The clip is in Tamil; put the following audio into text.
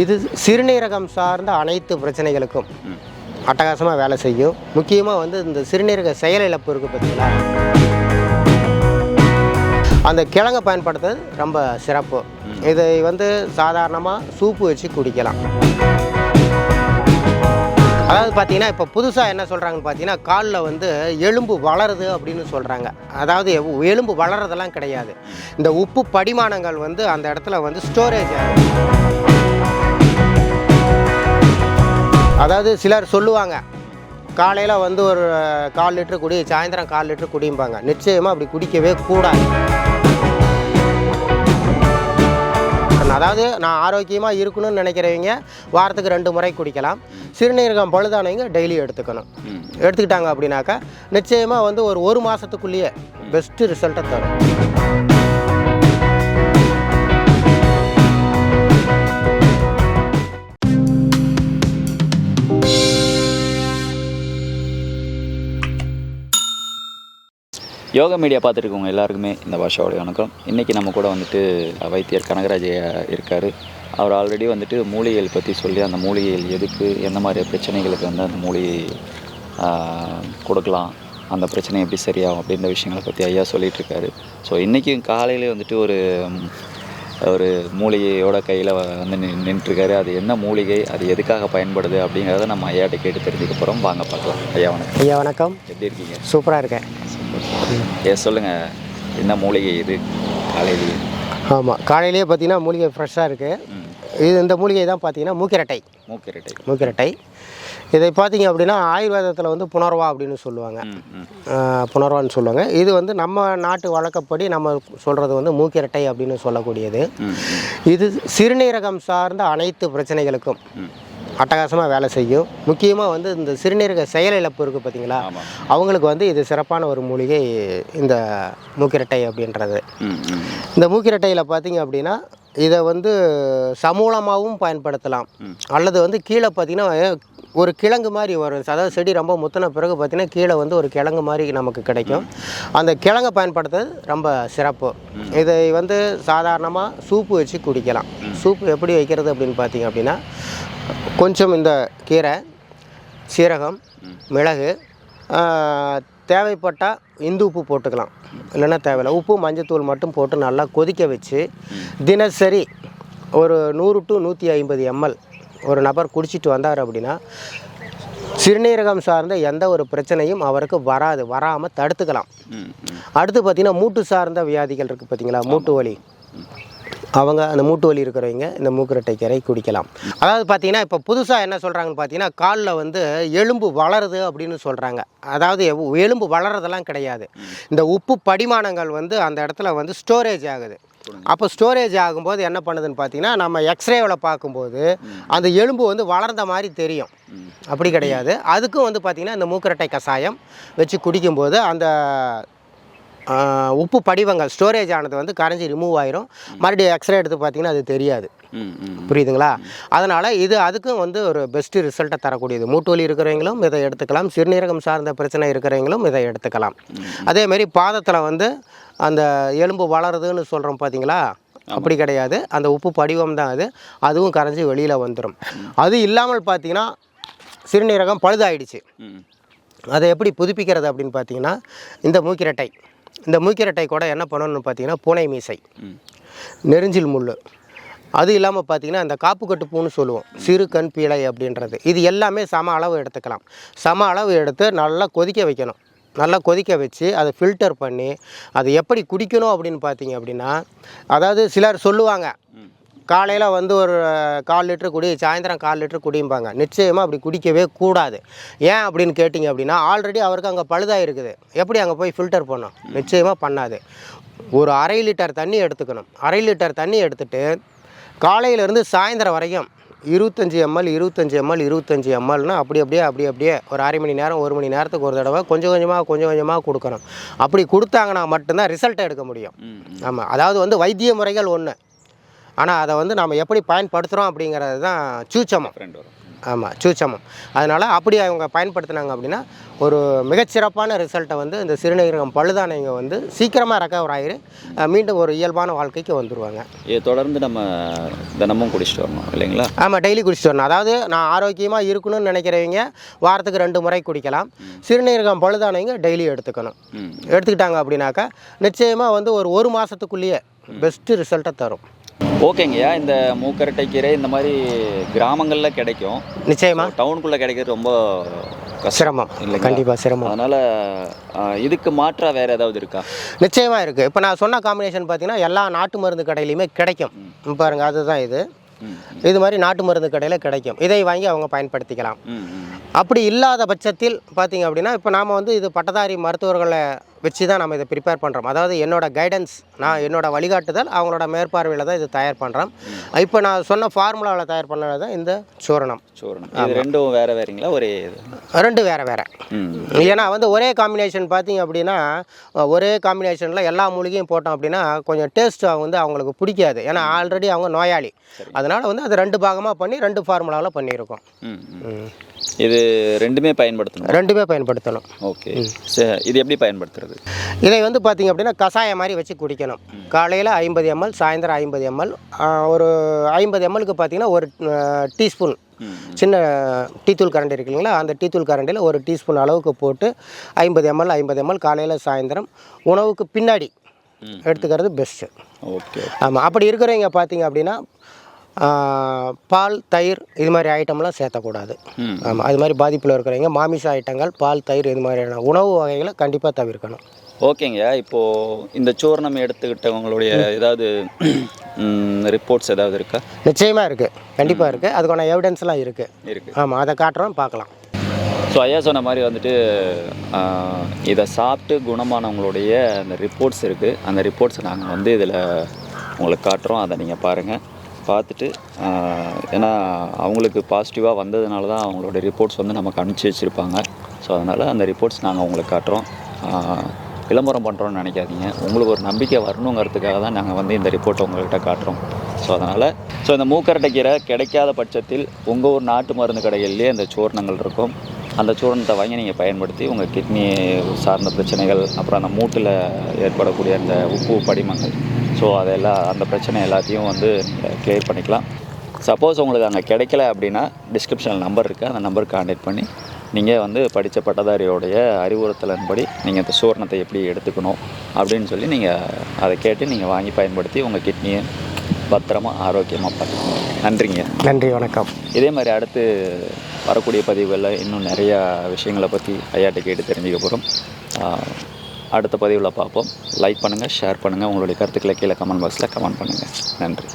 இது சிறுநீரகம் சார்ந்த அனைத்து பிரச்சனைகளுக்கும் அட்டகாசமாக வேலை செய்யும். முக்கியமாக வந்து இந்த சிறுநீரக செயலிழப்பு இருக்குது பார்த்தீங்களா? அந்த கிழங்கை பயன்படுத்துறது ரொம்ப சிறப்பு. இதை வந்து சாதாரணமாக சூப்பு வச்சு குடிக்கலாம். அதாவது பார்த்தீங்கன்னா இப்போ புதுசாக என்ன சொல்கிறாங்கன்னு பார்த்தீங்கன்னா காலில் வந்து எலும்பு வளருது அப்படின்னு சொல்கிறாங்க அதாவது எலும்பு வளர்றதெல்லாம் கிடையாது. இந்த உப்பு படிமானங்கள் வந்து அந்த இடத்துல வந்து ஸ்டோரேஜ் ஆகும் அதாவது சிலர் சொல்லுவாங்க காலையில் வந்து ஒரு கால் லிட்டர் குடி சாயந்தரம் கால் லிட்டர் குடிம்பாங்க. நிச்சயமாக அப்படி குடிக்கவே கூடாது. அதாவது நான் ஆரோக்கியமாக இருக்கணும்னு நினைக்கிறவங்க வாரத்துக்கு ரெண்டு முறை குடிக்கலாம். சிறுநீரகம் பழுதானவங்க டெய்லி எடுத்துக்கணும். எடுத்துக்கிட்டாங்க அப்படின்னாக்கா நிச்சயமாக வந்து ஒரு ஒரு மாதத்துக்குள்ளேயே பெஸ்ட்டு ரிசல்ட்டை தரும். யோகா மீடியா பார்த்துட்டு இருக்கவங்க எல்லாருக்குமே இந்த பாஷாவோட வணக்கம். இன்றைக்கி நம்ம கூட வந்துட்டு வைத்தியர் கனகராஜ் இருக்கார். அவர் ஆல்ரெடி வந்துட்டு மூலிகைகள் பற்றி சொல்லி அந்த மூலிகைகள் எதுக்கு எந்த மாதிரி பிரச்சனைகளுக்கு வந்து அந்த மூலிகை கொடுக்கலாம் அந்த பிரச்சனை எப்படி சரியாகும் அப்படின்ற விஷயங்களை பற்றி ஐயா சொல்லிட்டு இருக்காரு ஸோ இன்றைக்கும் காலையிலே வந்துட்டு ஒரு ஒரு மூலிகையோட கையில் வந்து நின் நின்றுருக்காரு. அது என்ன மூலிகை அது எதுக்காக பயன்படுது அப்படிங்கிறத நம்ம ஐயாட்ட கேட்டு தெரிஞ்சுக்க போகிறோம் வாங்க பார்க்கலாம். ஐயா வணக்கம். ஐயா வணக்கம். எப்படி இருக்கீங்க? சூப்பராக இருக்கேன். ஏ சொல்லுங்கள் என்ன மூலிகை இது? காலையிலேயே. ஆமாம் காலையிலேயே பார்த்தீங்கன்னா மூலிகை ஃப்ரெஷ்ஷாக இருக்குது இது இந்த மூலிகை தான் பார்த்தீங்கன்னா மூக்கிரட்டை. மூக்கிரட்டை. மூக்கிரட்டை. இதை பார்த்தீங்க அப்படின்னா ஆயுர்வேதத்தில் வந்து புனர்வா அப்படின்னு சொல்லுவாங்க. புனர்வான்னு சொல்லுவாங்க. இது வந்து நம்ம நாட்டு வழக்கப்படி நம்ம சொல்கிறது வந்து மூக்கிரட்டை அப்படின்னு சொல்லக்கூடியது. இது சிறுநீரகம் சார்ந்த அனைத்து பிரச்சனைகளுக்கும். அட்டகாசமாக வேலை செய்யும். முக்கியமாக வந்து இந்த சிறுநீரக செயலிழப்பு இருக்குது பார்த்தீங்களா அவங்களுக்கு வந்து இது சிறப்பான ஒரு மூலிகை இந்த மூக்கிரட்டை அப்படின்றது. இந்த மூக்கிரட்டையில் பார்த்தீங்க அப்படின்னா இதை வந்து சமூலமாகவும் பயன்படுத்தலாம். அல்லது வந்து கீழே பார்த்தீங்கன்னா ஒரு கிழங்கு மாதிரி வரும். அதாவது செடி ரொம்ப முத்தின பிறகு பார்த்தீங்கன்னா கீழே வந்து ஒரு கிழங்கு மாதிரி நமக்கு கிடைக்கும். அந்த கிழங்கை பயன்படுத்துறது ரொம்ப சிறப்பு. இதை வந்து சாதாரணமாக சூப்பு வச்சு குடிக்கலாம். சூப்பு எப்படி வைக்கிறது அப்படின்னு பார்த்தீங்க அப்படின்னா கொஞ்சம் இந்த கீரை சீரகம் மிளகு தேவைப்பட்டால் இந்து உப்பு போட்டுக்கலாம். இல்லைன்னா தேவையில்லை. உப்பு மஞ்சத்தூள் மட்டும் போட்டு நல்லா கொதிக்க வச்சு தினசரி ஒரு நூறு டு நூற்றி ஐம்பது எம்எல் ஒரு நபர் குடிச்சிட்டு வந்தார் அப்படின்னா சிறுநீரகம் சார்ந்த எந்த ஒரு பிரச்சனையும் அவருக்கு வராது. வராமல் தடுத்துக்கலாம். அடுத்து பார்த்தீங்கன்னா மூட்டு சார்ந்த வியாதிகள் இருக்குது பார்த்தீங்களா? மூட்டு வலி. அவங்க அந்த மூட்டு வலி இருக்கிறவங்க இந்த மூக்குரட்டை கீரை குடிக்கலாம். அதாவது பார்த்தீங்கன்னா இப்போ புதுசாக என்ன சொல்கிறாங்கன்னு பார்த்தீங்கன்னா காலில் வந்து எலும்பு வளருது அப்படின்னு சொல்கிறாங்க அதாவது எவ்- எலும்பு வளர்றதெல்லாம் கிடையாது. இந்த உப்பு படிமானங்கள் வந்து அந்த இடத்துல வந்து ஸ்டோரேஜ் ஆகுது. அப்போ ஸ்டோரேஜ் ஆகும்போது என்ன பண்ணுதுன்னு பார்த்தீங்கன்னா நம்ம எக்ஸ்ரேவில் பார்க்கும்போது அந்த எலும்பு வந்து வளர்ந்த மாதிரி தெரியும். அப்படி கிடையாது. அதுக்கும் வந்து பார்த்திங்கன்னா இந்த மூக்கரட்டை கஷாயம் வச்சு குடிக்கும்போது அந்த உப்பு படிவங்கள் ஸ்டோரேஜ் ஆனது வந்து கரைஞ்சி ரிமூவ் ஆயிரும். மறுபடியும் எக்ஸ்ரே எடுத்து பார்த்தீங்கன்னா அது தெரியாது. புரியுதுங்களா? அதனால் இது அதுக்கும் வந்து ஒரு பெஸ்ட்டு ரிசல்ட்டை தரக்கூடியது. மூட்டு வலி இருக்கிறவங்களும் இதை எடுத்துக்கலாம். சிறுநீரகம் சார்ந்த பிரச்சனை இருக்கிறவங்களும் இதை எடுத்துக்கலாம். அதேமாரி பாதத்தில் வந்து அந்த எலும்பு வளருதுன்னு சொல்கிறோம் பார்த்தீங்களா அப்படி கிடையாது. அந்த உப்பு படிவம் தான் அது. அதுவும் கரைஞ்சி வெளியில் வந்துடும் அது இல்லாமல் பார்த்தீங்கன்னா சிறுநீரகம் பழுதாயிடுச்சு. அதை எப்படி புதுப்பிக்கிறது அப்படின்னு பார்த்தீங்கன்னா இந்த மூக்கிரட்டை. இந்த மூக்கிரட்டை கூட என்ன பண்ணணும்னு பார்த்தீங்கன்னா பூனை மீசை. நெருஞ்சில் முள். அது இல்லாமல் பார்த்தீங்கன்னா இந்த காப்புக்கட்டு பூன்னு சொல்லுவோம். சிறு கண் பீளை அப்படின்றது. இது எல்லாமே சம அளவு எடுத்துக்கலாம். சம அளவு எடுத்து நல்லா கொதிக்க வைக்கணும். நல்லா கொதிக்க வச்சு அதை ஃபில்டர் பண்ணி அதை எப்படி குடிக்கணும் அப்படின்னு பார்த்தீங்க அப்படின்னா அதாவது சிலர் சொல்லுவாங்க காலையில் வந்து ஒரு கால் லிட்டர் குடி சாயந்தரம் கால் லிட்டர் குடிம்பாங்க நிச்சயமாக அப்படி குடிக்கவே கூடாது. ஏன் அப்படின்னு கேட்டிங்க அப்படின்னா ஆல்ரெடி அவருக்கு அங்கே பழுதாக இருக்குது. எப்படி அங்கே போய் ஃபில்டர் பண்ணும் நிச்சயமாக பண்ணாது. ஒரு அரை லிட்டர் தண்ணி எடுத்துக்கணும். அரை லிட்டர் தண்ணி எடுத்துட்டு காலையிலேருந்து சாயந்தரம் வரைக்கும் இருபத்தஞ்சி எம்எல் இருபத்தஞ்சி எம்எல் இருபத்தஞ்சி எம்எல்னா அப்படி அப்படியே அப்படி அப்படியே ஒரு அரை மணி நேரம் ஒரு மணி நேரத்துக்கு ஒரு தடவை கொஞ்சம் கொஞ்சமாக கொஞ்சம் கொஞ்சமாக கொடுக்கணும். அப்படி கொடுத்தாங்கன்னா மட்டும்தான் ரிசல்ட்டை எடுக்க முடியும். ஆமாம் அதாவது வந்து வைத்திய முறைகள் ஒன்று ஆனால் அதை வந்து நாம் எப்படி பயன்படுத்துகிறோம் அப்படிங்கிறது தான் சூச்சமம். ஆமாம் சூச்சமம். அதனால் அப்படி அவங்க பயன்படுத்தினாங்க அப்படின்னா ஒரு மிகச்சிறப்பான ரிசல்ட்டை வந்து இந்த சிறுநீரகம் பழுதானவங்க வந்து சீக்கிரமாக ரெக்கவர் ஆகிரு மீண்டும் ஒரு இயல்பான வாழ்க்கைக்கு வந்துடுவாங்க இது தொடர்ந்து நம்ம தினமும் குடிச்சிட்டு வரணும் இல்லைங்களா? ஆமாம் டெய்லி குடிச்சிட்டு வரணும். அதாவது நான் ஆரோக்கியமாக இருக்கணும்னு நினைக்கிறவங்க வாரத்துக்கு ரெண்டு முறை குடிக்கலாம். சிறுநீரகம் பழுதானவங்க டெய்லி எடுத்துக்கணும். எடுத்துக்கிட்டாங்க அப்படின்னாக்கா நிச்சயமாக வந்து ஒரு ஒரு மாதத்துக்குள்ளேயே பெஸ்ட்டு ரிசல்ட்டை தரும். ஓகேங்கய்யா இந்த மூக்கரட்டை கீரை இந்த மாதிரி கிராமங்களில் கிடைக்கும். நிச்சயமாக டவுனுக்குள்ளே கிடைக்கிறது ரொம்ப சிரமம். இல்லைங்களா? கண்டிப்பாக சிரமம். அதனால் இதுக்கு மாற்றா வேறு ஏதாவது இருக்கா? நிச்சயமாக இருக்குது இப்போ நான் சொன்ன காம்பினேஷன் பார்த்தீங்கன்னா எல்லா நாட்டு மருந்து கடையிலையுமே கிடைக்கும். இங்க பாருங்க அதுதான் இது. இது மாதிரி நாட்டு மருந்து கடையில் கிடைக்கும். இதை வாங்கி அவங்க பயன்படுத்திக்கலாம். அப்படி இல்லாத பட்சத்தில் பார்த்தீங்க அப்படின்னா இப்போ நாம் வந்து இது பட்டதாரி மருத்துவர்களை வச்சு தான் நம்ம இதை ப்ரிப்பேர் பண்ணுறோம் அதாவது என்னோட கைடன்ஸ் நான் என்னோட வழிகாட்டுதல் அவங்களோட மேற்பார்வையில் தான் இது தயார் பண்ணுறோம் இப்போ நான் சொன்ன ஃபார்முலாவில் தயார் பண்ணது தான் இந்த சூரணம். சூரணம். இது ரெண்டும் வேறு வேறுங்களா? ஒரே இது. ரெண்டு வேறு வேறு. ஏன்னா வந்து ஒரே காம்பினேஷன் பார்த்தீங்க அப்படின்னா ஒரே காம்பினேஷனில் எல்லா மூலிகையும் போட்டோம் அப்படின்னா கொஞ்சம் டேஸ்ட் வந்து அவங்களுக்கு பிடிக்காது. ஏன்னா ஆல்ரெடி அவங்க நோயாளி. அதனால் வந்து அது ரெண்டு பாகமாக பண்ணி ரெண்டு ஃபார்முலாவில் பண்ணியிருக்கோம். இது ரெண்டுமே பயன்படுத்தணும்? ரெண்டுமே பயன்படுத்தணும். ஓகே. சரி இது எப்படி பயன்படுத்துறது? இதை வந்து பார்த்தீங்க அப்படின்னா கஷாயம் மாதிரி வச்சு குடிக்கணும். காலையில் ஐம்பது எம்எல் சாயந்தரம் ஐம்பது எம்எல் ஒரு ஐம்பது எம்எல்க்கு பார்த்தீங்கன்னா ஒரு டீஸ்பூன் சின்ன டீத்தூள் கரண்டி இருக்கு இல்லைங்களா? அந்த டீத்தூள் கரண்டியில் ஒரு டீஸ்பூன் அளவுக்கு போட்டு ஐம்பது எம்எல் ஐம்பது எம்எல் காலையில் சாயந்தரம் உணவுக்கு பின்னாடி. எடுத்துக்கிறது பெஸ்ட்டு ஓகே ஆமாம் அப்படி இருக்கிறவங்க பார்த்தீங்க அப்படின்னா பால் தயிர் இது மாதிரி ஐட்டம்லாம் சேர்த்தக்கூடாது. ஆமாம் அது மாதிரி பாதிப்பில் இருக்கிறவங்க மாமிச ஐட்டங்கள் பால் தயிர் இது மாதிரியான உணவு வகைகளை கண்டிப்பாக தவிர்க்கணும். ஓகேங்க. இப்போது இந்த சூர்ணம் எடுத்துக்கிட்டவங்களுடைய ஏதாவது ரிப்போர்ட்ஸ் ஏதாவது இருக்கா? நிச்சயமாக இருக்குது கண்டிப்பாக இருக்குது அதுக்கான எவிடன்ஸ்லாம் இருக்குது இருக்குது ஆமாம் அதை காட்டுறோம் பார்க்கலாம். ஸோ ஐயா சொன்ன மாதிரி வந்துட்டு இதை சாப்பிட்டு குணமானவங்களுடைய அந்த ரிப்போர்ட்ஸ் இருக்குது அந்த ரிப்போர்ட்ஸை நாங்கள் வந்து இதில் உங்களுக்கு காட்டுறோம். அதை நீங்கள் பாருங்கள் பார்த்துட்டு ஏன்னா அவங்களுக்கு பாசிட்டிவாக வந்ததுனால தான் அவங்களோட ரிப்போர்ட்ஸ் வந்து நமக்கு அனுப்பிச்சி வச்சுருப்பாங்க. ஸோ அதனால் அந்த ரிப்போர்ட்ஸ் நாங்கள் உங்களுக்கு காட்டுறோம். விளம்பரம் பண்ணுறோன்னு நினைக்காதீங்க. உங்களுக்கு ஒரு நம்பிக்கை வரணுங்கிறதுக்காக தான் நாங்கள் வந்து இந்த ரிப்போர்ட்டை உங்கள்கிட்ட காட்டுறோம். ஸோ அதனால் ஸோ இந்த மூக்கரட்டை கீரை கிடைக்காத பட்சத்தில் உங்கள் ஊர் நாட்டு மருந்து கடைகள்லேயே அந்த சூர்ணங்கள் இருக்கும். அந்த சூரணத்தை வாங்கி நீங்கள் பயன்படுத்தி உங்கள் கிட்னி சார்ந்த பிரச்சனைகள் அப்புறம் அந்த மூட்டில் ஏற்படக்கூடிய அந்த உப்பு படிமங்கள் ஸோ அதெல்லாம் அந்த பிரச்சனை எல்லாத்தையும் வந்து நீங்கள் கிளியர் பண்ணிக்கலாம். சப்போஸ் உங்களுக்கு அங்கே கிடைக்கல அப்படின்னா டிஸ்கிரிப்ஷனில் நம்பர் இருக்குது அந்த நம்பருக்கு கான்டாக்ட் பண்ணி நீங்கள் வந்து படித்த பட்டதாரியோடைய அறிவுறுத்தலின்படி நீங்கள் இந்த சூர்ணத்தை எப்படி எடுத்துக்கணும் அப்படின்னு சொல்லி நீங்கள் அதை கேட்டு நீங்கள் வாங்கி பயன்படுத்தி உங்கள் கிட்னியை பத்திரமா ஆரோக்கியமாக பார்த்துக்கணும் நன்றிங்க. நன்றி வணக்கம். இதே மாதிரி அடுத்து வரக்கூடிய பதிவுகளில் இன்னும் நிறையா விஷயங்களை பற்றி ஐயாட்ட கேட்டு தெரிஞ்சுக்க போகிறோம் அடுத்த பதிவில் பார்ப்போம். லைக் பண்ணுங்கள் ஷேர் பண்ணுங்கள் உங்களுடைய கருத்துக்களை கீழே கமெண்ட் பாக்ஸில் கமெண்ட் பண்ணுங்கள் நன்றி.